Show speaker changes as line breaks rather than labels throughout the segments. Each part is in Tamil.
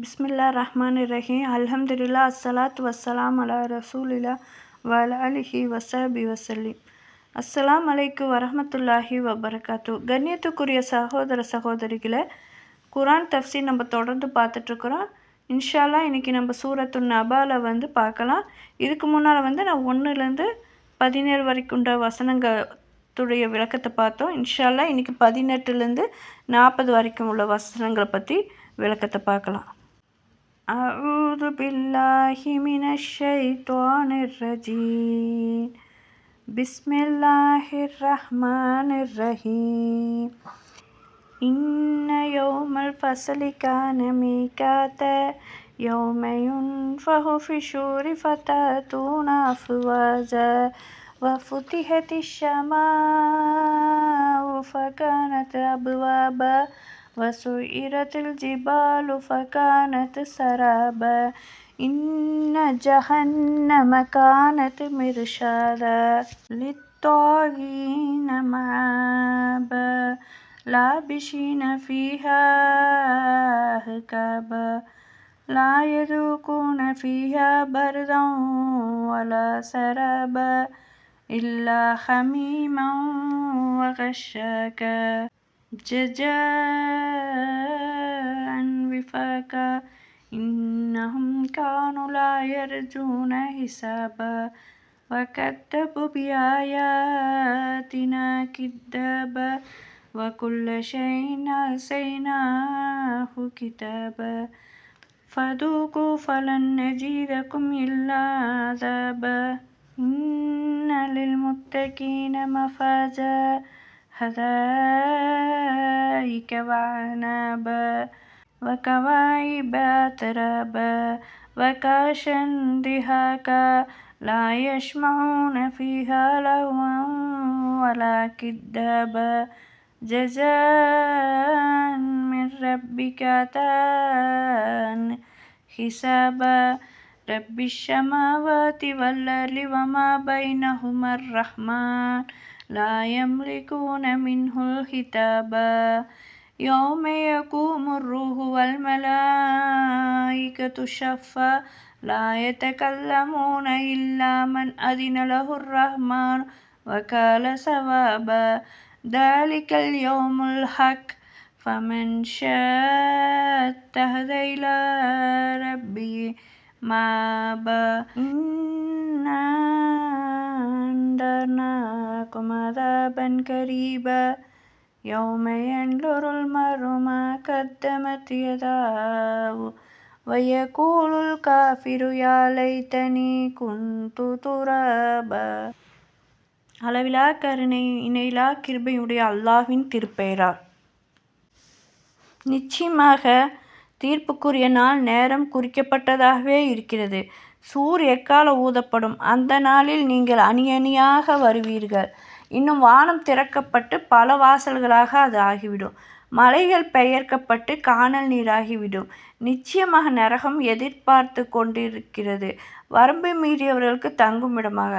பிஸ்மில்லா ரஹ்மான் ரஹீம் அல்ஹம்துலில்லா அஸ்ஸலாத் வஸ்ஸலாம் அலா ரசூலில்லா வல அலிஹி வசபி வசல்லி அஸ்ஸலாம் அலைக்கு வரஹமத்துல்லாஹி வபரகாத்து கண்ணியத்துக்குரிய சகோதர சகோதரிகளை குரான் தஃப்சி நம்ம தொடர்ந்து பார்த்துட்ருக்குறோம். இன்ஷால்லா இன்றைக்கி நம்ம சூரத்து நபால வந்து பார்க்கலாம். இதுக்கு முன்னால் வந்து நான் ஒன்றுலேருந்து பதினேழு வரைக்குண்ட வசனங்களுடைய விளக்கத்தை பார்த்தோம். இன்ஷால்லா இன்றைக்கி பதினெட்டுலேருந்து நாற்பது வரைக்கும் உள்ள வசனங்களை பற்றி விளக்கத்தை பார்க்கலாம். أعوذ بالله من الشيطان الرجيم. بسم الله الرحمن الرحيم. إن يوم الفصل كان ميقاتا يوم ينفخ في الشور فتأتون أفواجا. وفتحت السماء فكانت أبوابا. وسيرت الجبال فكانت سرابا إن جهنم كانت مرشادا للطاغين مآبا لابشين فيها أحكابا لا يذوقون فيها بردا ولا سرابا إلا حميما وغشاكا جزاء وفاقا. إنهم كانوا لا يرجون حسابا. وكذبوا بآياتنا كذابا. وكل شيء أحصيناه كتابا. فذوقوا فلن نزيدكم إلا عذابا. إن للمتقين مفازا. حدائق وعنابا وكواعب أترابا وكاشا دهاكا لا يسمعون فيها لغوا ولا كذابا جزاء من ربك عطاء حسابا رب السماوات والأرض وما بينهما الرحمن. لا يملكون منه الخطابا يوم يقوم الروح والملائكة شفا لا يتكلمون إلا من أذن له الرحمن وقال صوابا ذلك اليوم الحق. فمن شاء اتخذ إلى ربه مآبا إنا أنذرناكم عذابا قريبا يوم ينظر المرء ما قدمت يداه ويقول الكافر يا ليتني كنت ترابا அளவிலா கருணை இணையிலா கிருபையுடைய அல்லாஹ்வின் திருப்பெயரால் நிச்சயமாக தீர்ப்புக்குரிய நாள் நேரம் குறிக்கப்பட்டதாகவே இருக்கிறது சூர் எக்கால ஊதப்படும். அந்த நாளில் நீங்கள் அணியணியாக வருவீர்கள். இன்னும் வானம் திறக்கப்பட்டு பல வாசல்களாக அது ஆகிவிடும். மலைகள் பெயர்க்கப்பட்டு காணல் நீராகிவிடும். நிச்சயமாக நரகம் எதிர்பார்த்து கொண்டிருக்கிறது. வரம்பு மீறியவர்களுக்கு தங்கும் இடமாக.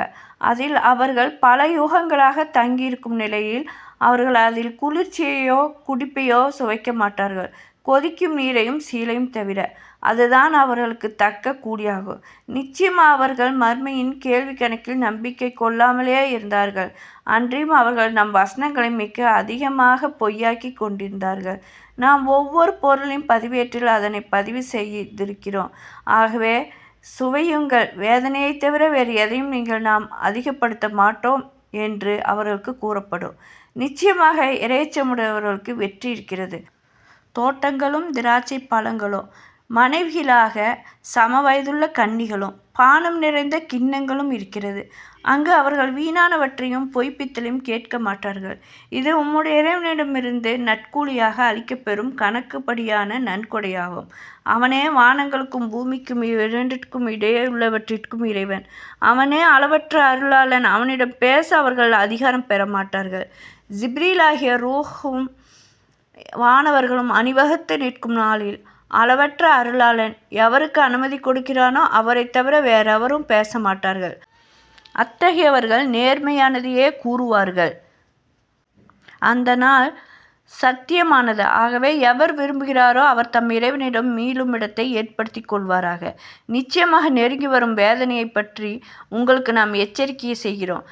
அதில் அவர்கள் பல யுகங்களாக தங்கியிருக்கும் நிலையில் அவர்கள் அதில் குளிர்ச்சியையோ குடிப்பையோ சுவைக்க மாட்டார்கள். கொதிக்கும் நீரையும் சீலையும் தவிர அதுதான் அவர்களுக்கு தக்க கூடியாகும். நிச்சயமாக அவர்கள் மர்மையின் கேள்வி கணக்கில் நம்பிக்கை கொள்ளாமலே இருந்தார்கள். அன்றியும் அவர்கள் நம் வசனங்களை மிக அதிகமாக பொய்யாக்கி கொண்டிருந்தார்கள். நாம் ஒவ்வொரு பொருளையும் பதிவேற்றில் அதனை பதிவு செய்திருக்கிறோம். ஆகவே சுவையுங்கள். வேதனையை தவிர வேறு எதையும் நீங்கள் நாம் அதிகப்படுத்த மாட்டோம் என்று அவர்களுக்கு கூறப்படும். நிச்சயமாக இறைச்சமுடையவர்களுக்கு வெற்றி இருக்கிறது. தோட்டங்களும் திராட்சை பழங்களும் மனைவிகளாக சம வயதுள்ள கன்னிகளும் பானம் நிறைந்த கிண்ணங்களும் இருக்கிறது. அங்கு அவர்கள் வீணானவற்றையும் பொய்ப்பித்தலையும் கேட்க மாட்டார்கள். இது உம்முடைய இறைவனிடமிருந்து நட்கூலியாக அளிக்கப்பெறும் கணக்குப்படியான நன்கொடையாகும். அவனே வானங்களுக்கும் பூமிக்கும் இரண்டிற்கும் இடையே உள்ளவற்றிற்கும் இறைவன். அவனே அளவற்ற அருளாளன். அவனிடம் பேச அவர்கள் அதிகாரம் பெற மாட்டார்கள். ஜிப்ரீலாகிய ரூஹும் வானவர்களும் அணிவகுத்து நிற்கும் நாளில் அளவற்ற அருளாளன் எவருக்கு அனுமதி கொடுக்கிறானோ அவரை தவிர வேறெவரும் பேச மாட்டார்கள் அத்தகையவர்கள் நேர்மையானதையே கூறுவார்கள். அந்த நாள் சத்தியமானது. ஆகவே எவர் விரும்புகிறாரோ அவர் தம் இறைவனிடம் மீளும் இடத்தை ஏற்படுத்தி கொள்வாராக. நிச்சயமாக நெருங்கி வரும் வேதனையை பற்றி உங்களுக்கு நாம் எச்சரிக்கையை செய்கிறோம்.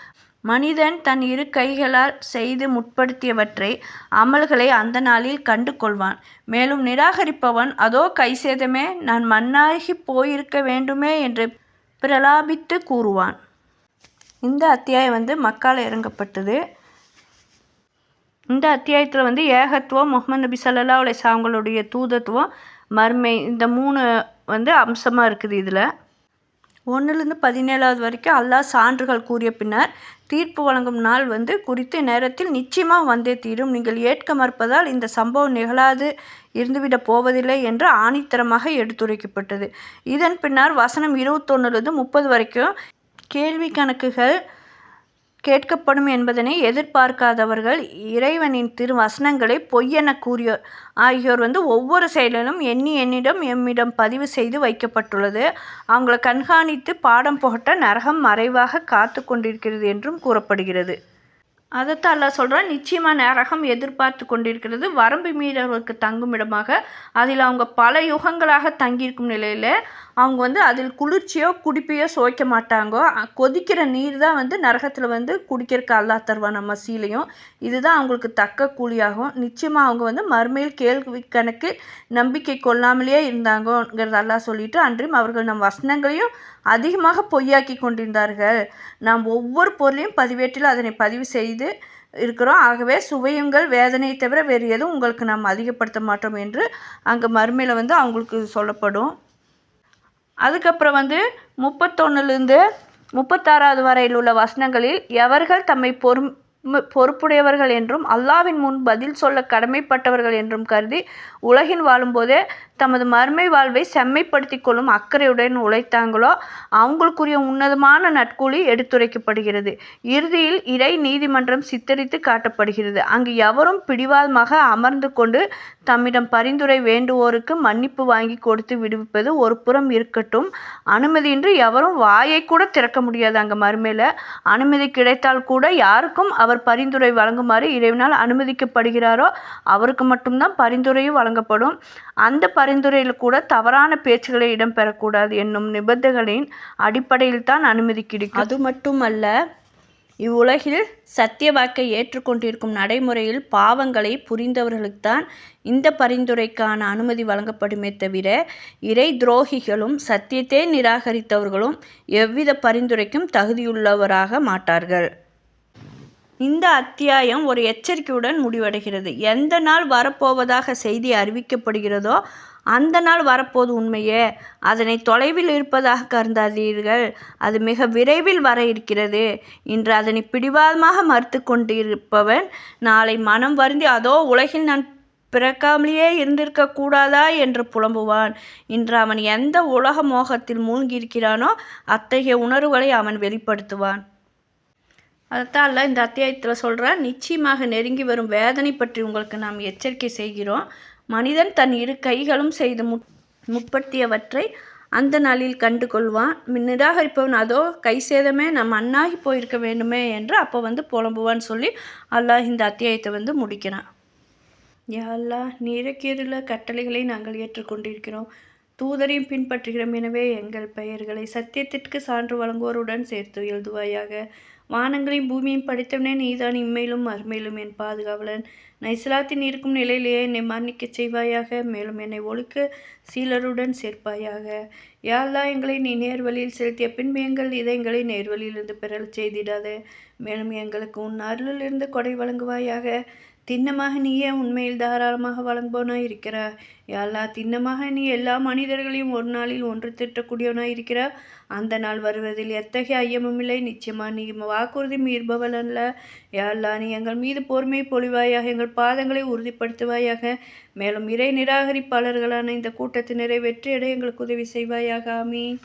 மனிதன் தன் இரு கைகளால் செய்து முற்படுத்தியவற்றை அமல்களை அந்த நாளில் கண்டு கொள்வான் மேலும் நிராகரிப்பவன் அதோ கை சேதமே நான் மண்ணாகி போயிருக்க வேண்டுமே என்று பிரலாபித்து கூறுவான். இந்த அத்தியாயம் வந்து மக்கால் இறங்கப்பட்டது. இந்த அத்தியாயத்தில் வந்து ஏகத்துவம் முகமது நபி சல்லா அவங்களுடைய தூதத்துவம் மர்மை இந்த மூணு வந்து அம்சமாக இருக்குது இதில். ஒன்றுலேருந்து பதினேழாவது வரைக்கும் அல்லாஹ் சான்றுகள் கூறிய பின்னர் தீர்ப்பு வழங்கும் நாள் வந்து குறித்த நேரத்தில் நிச்சயமாக வந்தே தீரும். நீங்கள் ஏற்க மறுப்பதால் இந்த சம்பவம் நிகழாது இருந்துவிடப் போவதில்லை என்று ஆணித்தரமாக எடுத்துரைக்கப்பட்டது. இதன் பின்னர் வசனம் இருபத்தொன்னுலேருந்து முப்பது வரைக்கும் கேள்வி கணக்குகள் கேட்கப்படும் என்பதனை எதிர்பார்க்காதவர்கள் இறைவனின் திருவசனங்களை பொய்யென கூறியோர் ஆகியோர் வந்து ஒவ்வொரு செயலிலும் எண்ணி என்னிடம் எம்மிடம் பதிவு செய்து வைக்கப்பட்டுள்ளது. அவங்களை கண்காணித்து பாடம் புகட்ட நரகம் மறைவாக காத்து கொண்டிருக்கிறது என்றும் கூறப்படுகிறது. அதைத்தான் அல்லா சொல்கிறான் நிச்சயமாக நரகம் எதிர்பார்த்து கொண்டிருக்கிறது. வரம்பு மீறவர்களுக்கு தங்கும் இடமாக அதில் அவங்க பல யுகங்களாக தங்கியிருக்கும் நிலையில் அவங்க வந்து அதில் குளிர்ச்சியோ குடிப்பையோ சுவைக்க மாட்டாங்கோ. கொதிக்கிற நீர் தான் வந்து நரகத்தில் வந்து குடிக்கிறக்கு அல்லா தருவான் நம்ம சீலையும். இதுதான் அவங்களுக்கு தக்க கூலியாகும். நிச்சயமாக அவங்க வந்து மறுமையில் கேள்வி கணக்கு நம்பிக்கை கொள்ளாமலேயே இருந்தாங்கோங்கிறதெல்லாம் சொல்லிட்டு அன்றும் அவர்கள் நம் வசனங்களையும் அதிகமாக பொய்யாக்கி கொண்டிருந்தார்கள். நாம் ஒவ்வொரு பொருளையும் பதிவேட்டில் அதனை பதிவு செய்து இருக்கிறோம். ஆகவே சுவையுங்கள் வேதனையை தவிர வேறு எதுவும் உங்களுக்கு நாம் அதிகப்படுத்த மாட்டோம் என்று அங்கே மறுமையில் வந்து அவங்களுக்கு சொல்லப்படும். அதுக்கப்புறம் வந்து முப்பத்தொன்னுலேருந்து முப்பத்தாறாவது வரையில் உள்ள வசனங்களில் எவர்கள் தம்மை பொறும் பொறுப்புடையவர்கள் என்றும் அல்லாவின் முன் பதில் சொல்ல கடமைப்பட்டவர்கள் என்றும் கருதி உலகின் வாழும்போதே தமது மறுமை வாழ்வை செம்மைப்படுத்தி கொள்ளும் அக்கறையுடன் உழைத்தாங்களோ அவங்களுக்குரிய உன்னதமான நட்கூலி எடுத்துரைக்கப்படுகிறது. இறுதியில் இறை நீதிமன்றம் சித்தரித்து காட்டப்படுகிறது. அங்கு எவரும் பிடிவாதமாக அமர்ந்து கொண்டு தம்மிடம் பரிந்துரை வேண்டுவோருக்கு மன்னிப்பு வாங்கி கொடுத்து விடுவிப்பது ஒரு புறம் இருக்கட்டும். அனுமதியின்றி எவரும் வாயை கூட திறக்க முடியாது அங்கே மறுமையில் அனுமதி கிடைத்தால் கூட யாருக்கும் அவர் பரிந்துரை வழங்குமாறு இறைவனால் அனுமதிக்கப்படுகிறாரோ அவருக்கு மட்டும்தான் பரிந்துரையும் வழங்கப்படும். அந்த பரி பரிந்துரையில் கூட தவறான பேச்சுகளை இடம்பெறக்கூடாது என்னும் நிபந்தனைகளின் அடிப்படையில் தான் அனுமதி கிடைக்கும். அது மட்டுமல்ல இவ்வுலகில் சத்திய வாக்கை ஏற்றுக்கொண்டிருக்கும் நடைமுறையில் பாவங்களை புரிந்தவர்களுக்குத்தான் இந்த பரிந்துரைக்கான அனுமதி வழங்கப்படுமே தவிர இறை துரோகிகளும் சத்தியத்தை நிராகரித்தவர்களும் எவ்வித பரிந்துரைக்கும் தகுதியுள்ளவராக மாட்டார்கள். இந்த அத்தியாயம் ஒரு எச்சரிக்கையுடன் முடிவடைகிறது. எந்த நாள் வரப்போவதாக செய்தி அறிவிக்கப்படுகிறதோ அந்த நாள் வரப்போது உண்மையே. அதனை தொலைவில் இருப்பதாக கருந்தாதீர்கள் அது மிக விரைவில் வர இருக்கிறது. இன்று அதனை பிடிவாதமாக மறுத்து கொண்டிருப்பவன் நாளை மனம் வருந்தி அதோ உலகில் நான் பிறக்காமலேயே இருந்திருக்க கூடாதா? என்று புலம்புவான். இன்று அவன் எந்த உலக மோகத்தில் மூழ்கியிருக்கிறானோ அத்தகைய உணர்வுகளை அவன் வெளிப்படுத்துவான். அதைத்தான் இந்த அத்தியாயத்தில் சொல்கிறான் நிச்சயமாக நெருங்கி வரும் வேதனை பற்றி உங்களுக்கு நாம் எச்சரிக்கை செய்கிறோம். மனிதன் தன் இரு கைகளும் செய்து முட் முற்படுத்தியவற்றை அந்த நாளில் கண்டு கொள்வான் நிராகரிப்பவன் அதோ கை சேதமே நம் அண்ணாகி போயிருக்க வேண்டுமே என்று அப்போ வந்து புலம்புவான்னு சொல்லி அல்லாஹ் இந்த அத்தியாயத்தை வந்து முடிக்கிறான். யா அல்லா நீரக்கீருள்ள கட்டளைகளை நாங்கள் ஏற்றுக்கொண்டிருக்கிறோம். தூதரையும் பின்பற்றுகிறோம். எனவே எங்கள் பெயர்களை சத்தியத்திற்கு சான்று வழங்குவோருடன் சேர்த்து எழுதுவாயாக. வானங்களையும் பூமியும் படைத்தவனே நீதான் இம்மையிலும் அருமையிலும் என் பாதுகாவலன். நைசலாத்தின் இருக்கும் நிலையிலேயே என்னை மன்னிக்கச் செய்வாயாக மேலும் என்னை ஒழுக்க சீலருடன் சேர்ப்பாயாக. யாழ்லா எங்களை நீ நேர்வழியில் செலுத்திய பின்பு எங்கள் இதயங்களை நேர்வழியிலிருந்து பெறல் செய்திடாத. மேலும் எங்களுக்கு உன் அருளிலிருந்து கொடை வழங்குவாயாக. திண்ணமாக நீயே உண்மையில் தாராளமாக வழங்குபவனாய் இருக்கிறார் யாழ்லா திண்ணமாக நீ எல்லா மனிதர்களையும் ஒரு நாளில் ஒன்று திட்டக்கூடியவனாய் இருக்கிறார் அந்த நாள் வருவதில் எத்தகைய ஐயமும் இல்லை நிச்சயமாக நீ வாக்குறுதி மீறுபவள் அல்ல யாழ்லா நீ எங்கள் மீது பொறுமை பொழிவாயாக எங்கள் பாதங்களை உறுதிப்படுத்துவாயாக. மேலும் இறை நிராகரிப்பாளர்களான இந்த கூட்டத்தினரை வெற்றியடை எங்களுக்கு உதவி செய்வாயாக. ஆமீன்.